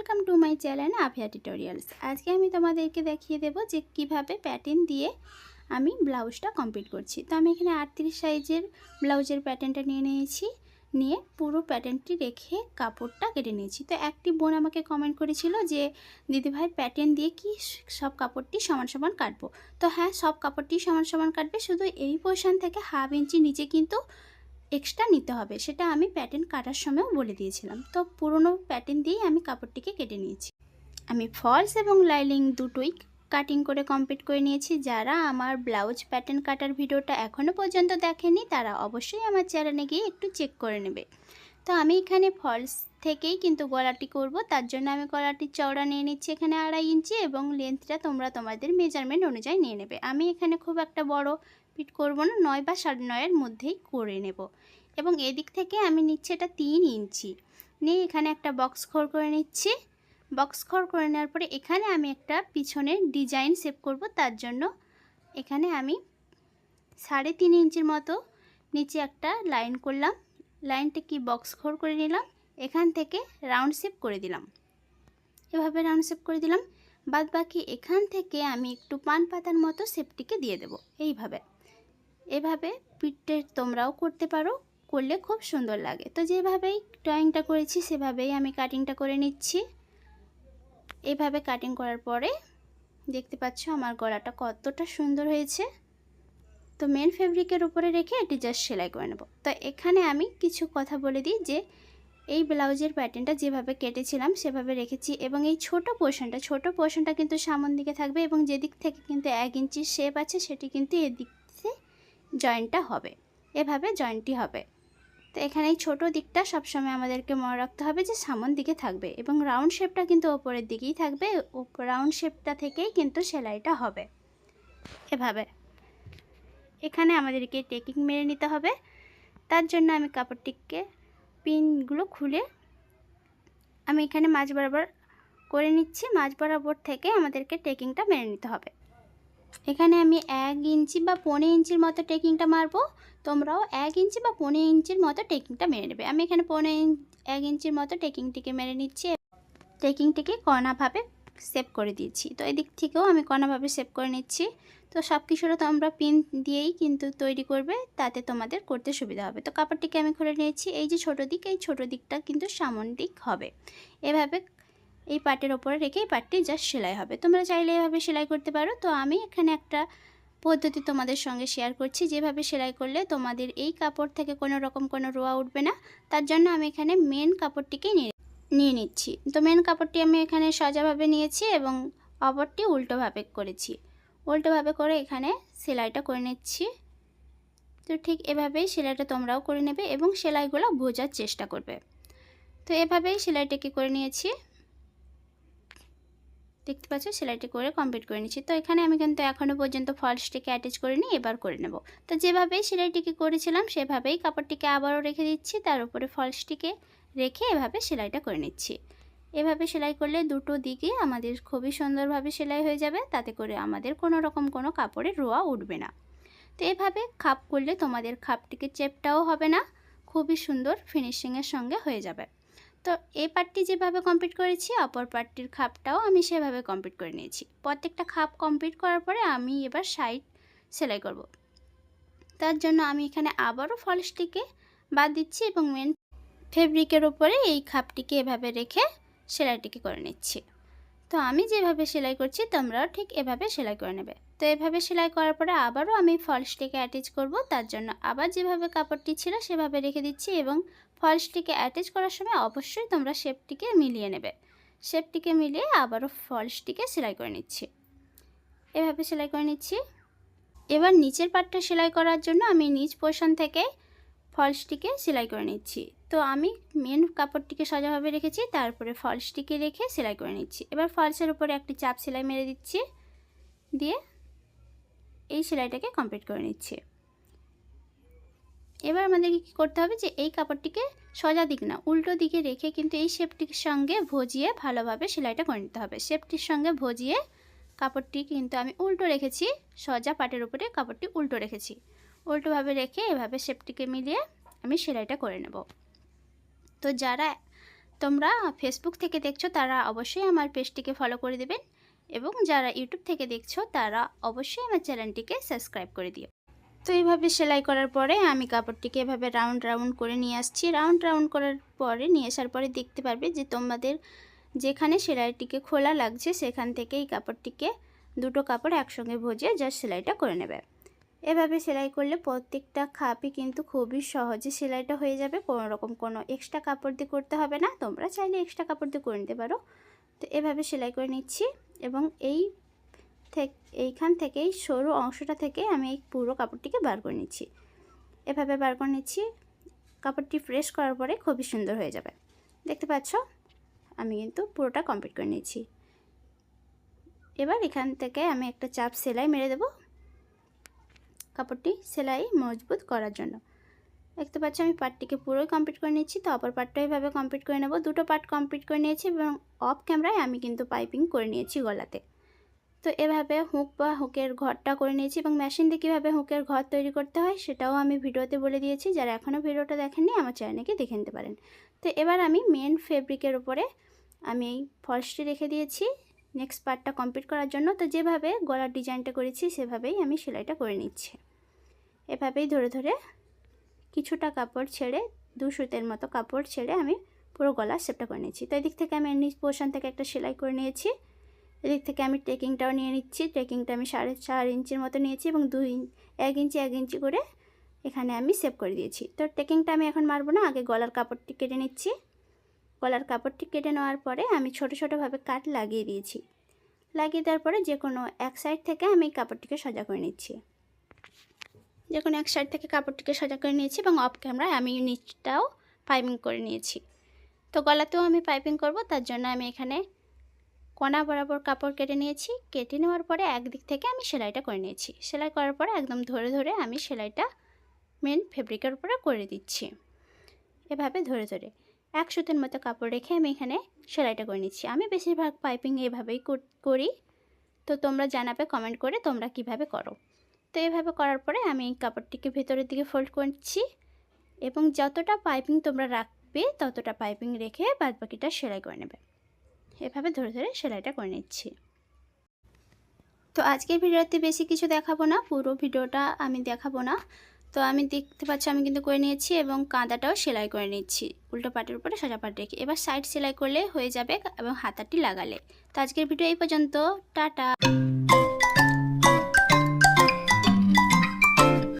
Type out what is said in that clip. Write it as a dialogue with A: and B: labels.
A: Welcome to my channel Afia tutorials আজকে আমি তোমাদেরকে দেখিয়ে দেব যে কীভাবে প্যাটার্ন দিয়ে আমি ব্লাউজটা কমপ্লিট করছি। তো আমি এখানে আটত্রিশ সাইজের ব্লাউজের প্যাটার্নটা নিয়ে নিয়েছি। নিয়ে পুরো প্যাটার্নটি রেখে কাপড়টা কেটে নিয়েছি। তো একটি বোন আমাকে কমেন্ট করেছিল যে দিদিভাই প্যাটার্ন দিয়ে কি সব কাপড়টি সমান সমান কাটবো? তো হ্যাঁ সব কাপড়টি সমান সমান কাটবে। শুধু এই পোর্শন থেকে হাফ ইঞ্চি নিচে কিন্তু এক্সট্রা নিতে হবে, সেটা আমি প্যাটার্ন কাটার সময়ও বলে দিয়েছিলাম। তো পুরনো প্যাটার্ন দিয়েই আমি কাপড়টিকে কেটে নিয়েছি। আমি ফলস এবং লাইলিং দুটোই কাটিং করে কমপ্লিট করে নিয়েছি। যারা আমার ব্লাউজ প্যাটার্ন কাটার ভিডিওটা এখনও পর্যন্ত দেখেনি, তারা অবশ্যই আমার চ্যানেলে গিয়ে একটু চেক করে নেবে। তো আমি এখানে ফলস থেকেই কিন্তু গলাটি করব। তার জন্য আমি গলাটির চওড়া নিয়ে নিচ্ছি এখানে আড়াই ইঞ্চি এবং লেন্থটা তোমরা তোমাদের মেজারমেন্ট অনুযায়ী নিয়ে নেবে। আমি এখানে খুব একটা বড় পিট করব না, নয় বা সাড়ে নয়ের মধ্যেই করে নেব। এবং এদিক থেকে আমি নিচ্ছি এটা তিন ইঞ্চি। নিয়ে এখানে একটা বক্স খোর করে নিচ্ছি। বক্স খোর করে নেওয়ার পরে এখানে আমি একটা পিছনের ডিজাইন সেভ করব। তার জন্য এখানে আমি সাড়ে তিন ইঞ্চির মতো নিচে একটা লাইন করলাম। লাইনটা কি বক্স খোর করে নিলাম। এখান থেকে রাউন্ড শেপ করে দিলাম। এভাবে রাউন্ড শেপ করে দিলাম। বাদ বাকি এখান থেকে আমি একটু পান পাতার মতো শেপটিকে দিয়ে দেব। এইভাবে। এভাবে পিঠে তোমরাও করতে পারো, করলে খুব সুন্দর লাগে। তো যেভাবেই ড্রয়িংটা করেছি, সেভাবেই আমি কাটিংটা করে নিচ্ছি। এভাবে কাটিং করার পরে দেখতে পাচ্ছ আমার গলাটা কতটা সুন্দর হয়েছে। তো মেন ফেব্রিকের উপরে রেখে এটি জাস্ট সেলাই করে নেব। তো এখানে আমি কিছু কথা বলে দিই যে এই ব্লাউজের প্যাটার্নটা যেভাবে কেটেছিলাম, সেভাবে রেখেছি এবং এই ছোট পোর্শনটা ছোট পোর্শনটা কিন্তু সামন দিকে থাকবে এবং যেদিক থেকে কিন্তু এক ইঞ্চির শেপ আছে, সেটি কিন্তু এদিক থেকে জয়েন্টটা হবে। এভাবে জয়েন্টটি হবে। তো এখানে এই ছোটো দিকটা সবসময় আমাদেরকে মনে রাখতে হবে যে সামন দিকে থাকবে এবং রাউন্ড শেপটা কিন্তু ওপরের দিকেই থাকবে রাউন্ড শেপটা থেকেই কিন্তু সেলাইটা হবে। এভাবে। এখানে আমাদেরকে টেকিং মেরে নিতে হবে। তার জন্য আমি কাপড়টিকে পিনগুলো খুলে আমি এখানে মাছ বরাবর করে নিচ্ছি। মাছ বরাবর থেকে আমাদেরকে টেকিংটা মেরে নিতে হবে। এখানে আমি এক ইঞ্চি বা পনেরো ইঞ্চির মতো টেকিংটা মারবো। তোমরাও এক ইঞ্চি বা পনেরো ইঞ্চির মতো টেকিংটা মেরে নেবে। আমি এখানে পনেরো এক ইঞ্চির মতো টেকিংটিকে মেরে নিচ্ছি। টেকিংটিকে কণাভাবে সেভ করে দিয়েছি। তো এদিক থেকেও আমি কণাভাবে সেভ করে নিচ্ছি। তো সব কিছুটা তোমরা পিন দিয়েই কিন্তু তৈরি করবে, তাতে তোমাদের করতে সুবিধা হবে। তো কাপড়টিকে আমি খুলে নিয়েছি, এই যে ছোটো দিক, এই ছোটো দিকটা কিন্তু সামন দিক হবে। এভাবে এই পাটের ওপরে রেখে এই পাটটি জাস্ট সেলাই হবে। তোমরা চাইলে এভাবে সেলাই করতে পারো। তো আমি এখানে একটা পদ্ধতি তোমাদের সঙ্গে শেয়ার করছি, যেভাবে সেলাই করলে তোমাদের এই কাপড় থেকে কোনো রকম কোনো রোয়া উঠবে না। তার জন্য আমি এখানে মেন কাপড়টিকেই নিয়ে নিয়ে নিচ্ছি। তো মেন কাপড়টি আমি এখানে সাজাভাবে নিয়েছি এবং অপরটি উল্টোভাবে করেছি। উল্টোভাবে করে এখানে সেলাইটা করে নিচ্ছি। তো ঠিক এভাবেই সেলাইটা তোমরাও করে নেবে এবং সেলাইগুলো বোঝার চেষ্টা করবে। তো এভাবেই সেলাইটাকে করে নিয়েছি। দেখতে পাচ্ছ সেলাইটি করে কমপ্লিট করে নিচ্ছি তো এখানে আমি কিন্তু এখনও পর্যন্ত ফলসটিকে অ্যাটাচ করে নিই এবার করে নেব। তো যেভাবেই সেলাইটিকে করেছিলাম সেভাবেই কাপড়টিকে আবারও রেখে দিচ্ছি। তার উপরে ফলসটিকে রেখে এভাবে সেলাইটা করে নিচ্ছি। এভাবে সেলাই করলে দুটো দিকে আমাদের খুবই সুন্দরভাবে সেলাই হয়ে যাবে, তাতে করে আমাদের কোনো রকম কোনো কাপড়ের রোয়া উঠবে না। তো এভাবে খাপ করলে তোমাদের খাপটিকে চেপটাও হবে না, খুবই সুন্দর ফিনিশিংয়ের সঙ্গে হয়ে যাবে। তো এই পার্টটি যেভাবে কমপ্লিট করেছি, অপর পার্টটির খাপটাও আমি সেভাবে কমপ্লিট করে নিয়েছি। প্রত্যেকটা খাপ কমপ্লিট করার পরে আমি এবার সাইড সেলাই করব। তার জন্য আমি এখানে আবারও ফলসটিকে বাদ দিচ্ছি এবং মেন ফেব্রিকের ওপরে এই খাপটিকে এভাবে রেখে সেলাইটিকে করে নিচ্ছি। তো আমি যেভাবে সেলাই করছি, তোমরাও ঠিক এভাবে সেলাই করে নেবে। তো এভাবে সেলাই করার পরে আবারও আমি ফলসটিকে অ্যাটাচ করব। তার জন্য আবার যেভাবে কাপড়টি ছিল সেভাবে রেখে দিচ্ছি এবং ফলসটিকে অ্যাটাচ করার সময় অবশ্যই তোমরা শেপটিকে মিলিয়ে নেবে। শেপটিকে মিলিয়ে আবারও ফলসটিকে সেলাই করে নিচ্ছি। এভাবে সেলাই করে নিচ্ছি। এবার নিচের পাটটা সেলাই করার জন্য আমি নিচ পোর্শন থেকে ফলসটিকে সেলাই করে নিচ্ছি। তো আমি মেন কাপড়টিকে সোজাভাবে রেখেছি, তারপরে ফলসটিকে রেখে সেলাই করে নিচ্ছি। এবার ফলসের উপরে একটি চাপ সেলাই মেরে দিচ্ছি, দিয়ে এই সেলাইটাকে কমপ্লিট করে নিচ্ছি। এবার আমাদেরকে কী করতে হবে যে, এই কাপড়টিকে সোজা দিক না, উল্টো দিকে রেখে কিন্তু এই শেপটির সঙ্গে ভজিয়ে ভালোভাবে সেলাইটা করে নিতে হবে। শেপটির সঙ্গে ভজিয়ে কাপড়টি কিন্তু আমি উল্টো রেখেছি, সজা পাটের উপরে কাপড়টি উল্টো রেখেছি। উল্টোভাবে রেখে এভাবে শেপটিকে মিলিয়ে আমি সেলাইটা করে নেব। তো যারা তোমরা ফেসবুক থেকে দেখছ, তারা অবশ্যই আমার পেজটিকে ফলো করে দেবেন এবং যারা ইউটিউব থেকে দেখছ, তারা অবশ্যই আমার চ্যানেলটিকে সাবস্ক্রাইব করে দিও। তো এইভাবে সেলাই করার পরে আমি কাপড়টিকে এভাবে রাউন্ড রাউন্ড করে নিয়ে আসছি। রাউন্ড রাউন্ড করার পরে, নিয়ে আসার পরে দেখতে পারবে যে তোমাদের যেখানে সেলাইটিকে খোলা লাগছে, সেখান থেকে এই কাপড়টিকে দুটো কাপড় একসঙ্গে ভোজে যা সেলাইটা করে নেবে। এভাবে সেলাই করলে প্রত্যেকটা খাপই কিন্তু খুবই সহজে সেলাইটা হয়ে যাবে। কোনো রকম কোনো এক্সট্রা কাপড় দিয়ে করতে হবে না। তোমরা চাইলে এক্সট্রা কাপড় দিয়ে করে নিতে পারো। তো এভাবে সেলাই করে নিচ্ছি এবং এই এইখান থেকেই সরু অংশটা থেকে আমি এই পুরো কাপড়টিকে বার করে নিচ্ছি। এভাবে বার করে নিচ্ছি। কাপড়টি ফ্রেশ করার পরে খুবই সুন্দর হয়ে যাবে। দেখতে পাচ্ছ? আমি কিন্তু পুরোটা কমপ্লিট করে নিয়েছি এবার এখান থেকে আমি একটা চাপ সেলাই মেরে দেব। কাপড়টি সেলাই মজবুত করার জন্য। দেখতে পাচ্ছি আমি পার্টটিকে পুরোই কমপ্লিট করে নিচ্ছি। তো অপর পার্টটাও এইভাবে কমপ্লিট করে নেব। দুটো পার্ট কমপ্লিট করে নিয়েছি এবং অফ ক্যামেরায় আমি কিন্তু পাইপিং করে নিয়েছি গলাতে। তো এভাবে হুক বা হুকের ঘরটা করে নিয়েছি এবং মেশিন দিয়ে কীভাবে হুকের ঘর তৈরি করতে হয় সেটাও আমি ভিডিওতে বলে দিয়েছি। যারা এখনও ভিডিওটা দেখেননি আমার চ্যানেলকে দেখে নিতে পারেন। তো এবার আমি মেন ফেব্রিকের উপরে আমি এই ফলসটি রেখে দিয়েছি। নেক্সট পার্টটা কমপ্লিট করার জন্য। তো যেভাবে গলার ডিজাইনটা করেছি সেভাবেই আমি সেলাইটা করে নিচ্ছি। এভাবেই ধরে ধরে কিছুটা কাপড় ছেড়ে দু সুতের মতো কাপড় ছেড়ে আমি পুরো গলার শেপটা করে নিয়েছি। তো এদিক থেকে আমি নিচ পোর্শন থেকে একটা সেলাই করে নিয়েছি। এদিক থেকে আমি ট্রেকিংটাও নিয়ে নিচ্ছি। ট্রেকিংটা আমি সাড়ে চার ইঞ্চির মতো নিয়েছি এবং দুই এক ইঞ্চি এক ইঞ্চি করে এখানে আমি সেভ করে দিয়েছি। তো ট্রেকিংটা আমি এখন মারবো না, আগে গলার কাপড়টি কেটে নিচ্ছি। গলার কাপড়টি কেটে নেওয়ার পরে আমি ছোটো ছোটোভাবে কাট লাগিয়ে দিয়েছি। লাগিয়ে দেওয়ার পরে যে কোনো এক সাইড থেকে আমি কাপড়টিকে সোজা করে নিচ্ছি। যে কোনো এক সাইড থেকে কাপড়টিকে সোজা করে নিয়েছি এবং অফ ক্যামেরায় আমি নিচটাও পাইপিং করে নিয়েছি। তো গলাতেও আমি পাইপিং করব, তার জন্য আমি এখানে কোনা বরাবর কাপড় কেটে নিয়েছি। কেটে নেওয়ার পরে একদিক থেকে আমি সেলাইটা করে নিয়েছি। সেলাই করার পরে একদম ধরে ধরে আমি সেলাইটা মেন ফেব্রিকের উপরে করে দিচ্ছি। এভাবে ধরে ধরে এক সুতের মতো কাপড় রেখে আমি এখানে সেলাইটা করে নিচ্ছি। আমি বেশিরভাগ পাইপিং এভাবেই করি তো তোমরা জানাবে কমেন্ট করে তোমরা কীভাবে করো। তো এভাবে করার পরে আমি এই কাপড়টিকে ভেতরের দিকে ফোল্ড করছি এবং যতটা পাইপিং তোমরা রাখবে, ততটা পাইপিং রেখে বাদ বাকিটা সেলাই করে নেবে। এভাবে ধরে ধরে সেলাইটা করে নিচ্ছি। তো আজকের ভিডিওতে বেশি কিছু দেখাবো না, পুরো ভিডিওটা আমি দেখাবো না। তো আমি দেখতে পাচ্ছি আমি কিন্তু করে নিয়েছি এবং কাঁদাটাও সেলাই করে নিচ্ছি। উল্টো পাটের উপরে সাজা পাট রেখে। এবার সাইড সেলাই করলে হয়ে যাবে এবং হাতাটি লাগালে। তো আজকের ভিডিও এই পর্যন্ত। টাটা!